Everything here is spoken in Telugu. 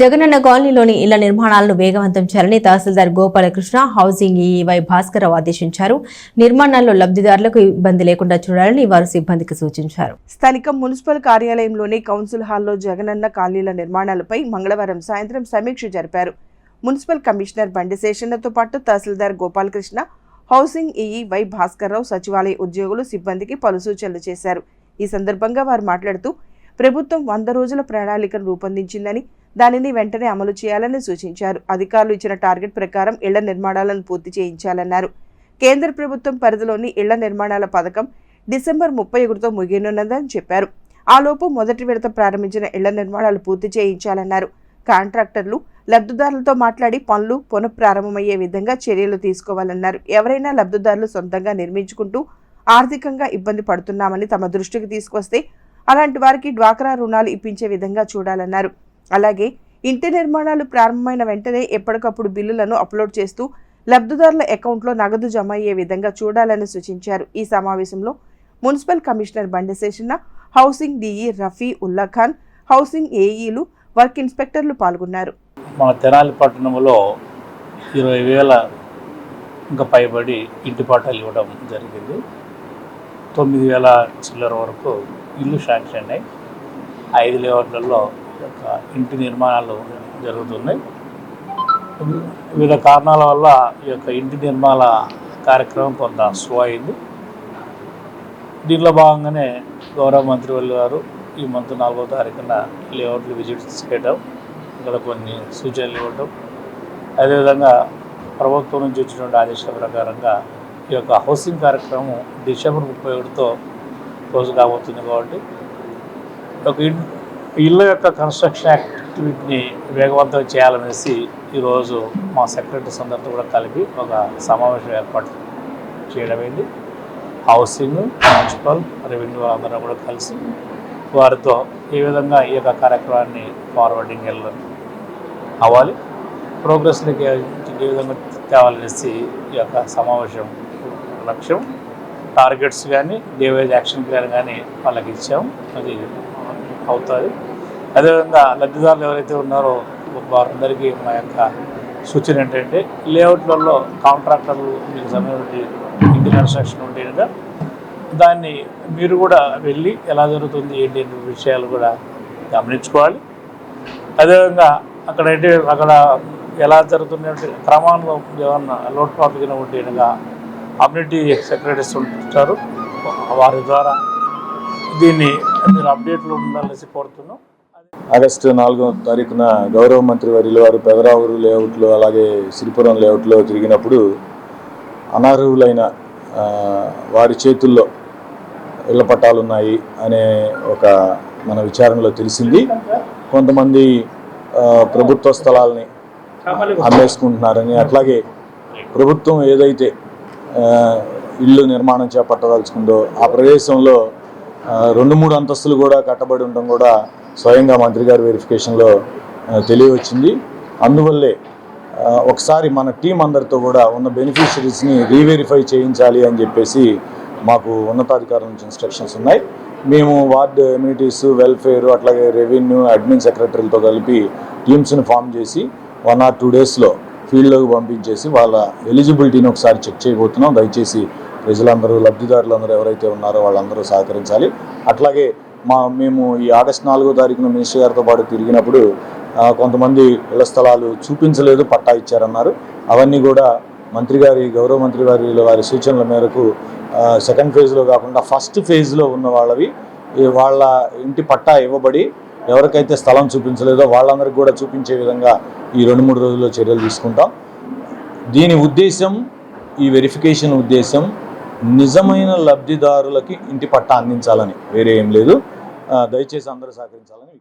జగనన్న కాలనీలోని ఇళ్ళ నిర్మాణాలను వేగవంతం చేయాలని తహసీల్దార్ Gopalakrishna housing EE Y Bhaskararao ఆదేశించారు. నిర్మాణాల్లో లబ్ధిదారులకు ఇబ్బంది లేకుండా చూడాలని వారు సిబ్బందికి సూచించారు. స్థానిక మున్సిపల్ కార్యాలయంలోని కౌన్సిల్ హాల్లో జగనన్న కాలనీల నిర్మాణాలపై మంగళవారం సాయంత్రం సమీక్ష జరిపారు. మున్సిపల్ కమిషనర్ బండి శేషన్నతో పాటు తహసీల్దార్ Gopalakrishna housing EE Y Bhaskarrao సచివాలయ ఉద్యోగులు సిబ్బందికి పలు సూచనలు చేశారు. ఈ సందర్భంగా వారు మాట్లాడుతూ ప్రభుత్వం వంద రోజుల ప్రణాళికను రూపొందించిందని దానిని వెంటనే అమలు చేయాలని సూచించారు. అధికారులు ఇచ్చిన టార్గెట్ ప్రకారం ఇళ్ళ నిర్మాణాలను పూర్తి చేయించాలన్నారు. కేంద్ర ప్రభుత్వం పరిధిలోని ఇళ్ళ నిర్మాణాల పథకం డిసెంబర్ ముప్పై ఒకటితో ముగియనున్నదని చెప్పారు. ఆలోపు మొదటి విడత ప్రారంభించిన ఇళ్ళ నిర్మాణాలు పూర్తి చేయించాలన్నారు. కాంట్రాక్టర్లు లబ్ధిదారులతో మాట్లాడి పనులు పునఃప్రారంభమయ్యే విధంగా చర్యలు తీసుకోవాలన్నారు. ఎవరైనా లబ్ధిదారులు సొంతంగా నిర్మించుకుంటూ ఆర్థికంగా ఇబ్బంది పడుతున్నామని తమ దృష్టికి తీసుకొస్తే అలాంటి వారికి డ్వాక్రా రుణాలు ఇప్పించే విధంగా చూడాలన్నారు. అలాగే ఇంటి నిర్మాణాలు ప్రారంభమైన వెంటనే ఎప్పటికప్పుడు బిల్లులను అప్లోడ్ చేస్తూ లబ్ధిదారుల అకౌంట్లో నగదు జమ అయ్యే విధంగా చూడాలని సూచించారు. ఈ సమావేశంలో municipal commissioner Bandi Seshanna housing DE Rafi Ulla Khan housing ఏఈలు work ఇన్స్పెక్టర్లు పాల్గొన్నారు. మన తెనాలి పట్టణంలో ఇరవై వేల ఇంకా పైబడి ఇంటి పాఠాలు ఇవ్వడం జరిగింది. తొమ్మిది వేల చిల్లర వరకు ఇల్లు శాంక్షన్ అయ్యి ఐదు లేఅవుట్లలో యొక్క ఇంటి నిర్మాణాలు జరుగుతున్నాయి. వివిధ కారణాల వల్ల ఈ యొక్క ఇంటి నిర్మాణ కార్యక్రమం కొంత స్లో అయింది. దీనిలో భాగంగానే గౌరవ మంత్రి గారు ఈ మంత్ నాలుగో తారీఖున లేఅవుట్లు విజిట్ చేయడం ఇక్కడ కొన్ని సూచనలు ఇవ్వటం అదేవిధంగా ప్రభుత్వం నుంచి వచ్చినటువంటి ఆదేశాల ప్రకారంగా ఈ యొక్క హౌసింగ్ కార్యక్రమం డిసెంబర్ ముప్పై ఒకటితో క్లోజ్ కాబోతుంది కాబట్టి ఒక ఇళ్ళ యొక్క కన్స్ట్రక్షన్ యాక్టివిటీని వేగవంతం చేయాలనేసి ఈరోజు మా సెక్రటరీస్ అందరితో కూడా కలిపి ఒక సమావేశం ఏర్పాటు చేయడమైంది హౌసింగ్ మున్సిపల్ రెవెన్యూ అందరూ కూడా కలిసి వారితో ఏ విధంగా ఈ యొక్క కార్యక్రమాన్ని ఫార్వర్డింగ్ వెళ్ళాలి అవ్వాలి ప్రోగ్రెస్ని ఏ విధంగా తేవాలనేసి ఈ యొక్క సమావేశం లక్ష్యం. టార్గెట్స్ కానీ డేవేజ్ యాక్షన్ ప్లాన్ కానీ వాళ్ళకి ఇచ్చాము అది అవుతుంది. అదేవిధంగా లబ్ధిదారులు ఎవరైతే ఉన్నారో వారందరికీ మా యొక్క సూచన ఏంటంటే లేఅవుట్లలో కాంట్రాక్టర్లు మీకు సంబంధించి ఇంటి కన్స్ట్రక్షన్ ఉంటే కనుక దాన్ని మీరు కూడా వెళ్ళి ఎలా జరుగుతుంది ఏంటి అనే విషయాలు కూడా గమనించుకోవాలి. అదేవిధంగా అక్కడ ఏంటి అక్కడ ఎలా జరుగుతున్న క్రమంలో ఏమన్నా లోటుపాటుగా ఉంటే కనుక అమ్యూనిటీ సెక్రటరీస్ ఉంటారు. వారి ద్వారా దీన్ని మీరు అప్డేట్లు ఉండాలని కోరుతున్నాం. ఆగస్టు నాలుగో తారీఖున గౌరవ మంత్రి వర్యులు వారు పెదరావూరు లేఅవుట్లో అలాగే సిరిపురం లేఅవుట్లో తిరిగినప్పుడు అనర్హులైన వారి చేతుల్లో ఇళ్ళ పట్టాలు ఉన్నాయి అనే ఒక మన విచారణలో తెలిసింది. కొంతమంది ప్రభుత్వ స్థలాలని అమ్మేసుకుంటున్నారని అట్లాగే ప్రభుత్వం ఏదైతే ఇల్లు నిర్మాణం చేపట్టదలుచుకుందో ఆ ప్రదేశంలో రెండు మూడు అంతస్తులు కూడా కట్టబడి ఉండడం కూడా స్వయంగా మంత్రి గారి వెరిఫికేషన్లో తెలియవచ్చింది. అందువల్లే ఒకసారి మన టీం అందరితో కూడా ఉన్న బెనిఫిషరీస్ని రీవెరిఫై చేయించాలి అని చెప్పేసి మాకు ఉన్నతాధికారుల నుంచి ఇన్స్ట్రక్షన్స్ ఉన్నాయి. మేము వార్డు ఎమ్యూనిటీస్ వెల్ఫేర్ అట్లాగే రెవెన్యూ అడ్మిన్ సెక్రటరీలతో కలిపి టీమ్స్ని ఫామ్ చేసి వన్ ఆర్ టూ డేస్లో ఫీల్డ్లోకి పంపించేసి వాళ్ళ ఎలిజిబిలిటీని ఒకసారి చెక్ చేయబోతున్నాం. దయచేసి ప్రజలందరూ లబ్ధిదారులందరూ ఎవరైతే ఉన్నారో వాళ్ళందరూ సహకరించాలి. అట్లాగే మా మేము ఈ ఆగస్ట్ నాలుగో తారీఖున మినిస్టర్ గారితో పాటు తిరిగినప్పుడు కొంతమంది ఇళ్ళ స్థలాలు చూపించలేదు పట్టా ఇచ్చారన్నారు. అవన్నీ కూడా మంత్రి గారి గౌరవ మంత్రి గారి వారి సూచనల మేరకు సెకండ్ ఫేజ్లో కాకుండా ఫస్ట్ ఫేజ్లో ఉన్న వాళ్ళవి వాళ్ళ ఇంటి పట్టా ఇవ్వబడి ఎవరికైతే స్థలం చూపించలేదో వాళ్ళందరికీ కూడా చూపించే విధంగా ఈ రెండు మూడు రోజుల్లో చర్యలు తీసుకుంటాం. దీని ఉద్దేశం ఈ వెరిఫికేషన్ ఉద్దేశం నిజమైన లబ్ధిదారులకి ఇంటి పట్టా అందించాలని. వేరే ఏం లేదు. దయచేసి అందరూ సహకరించాలని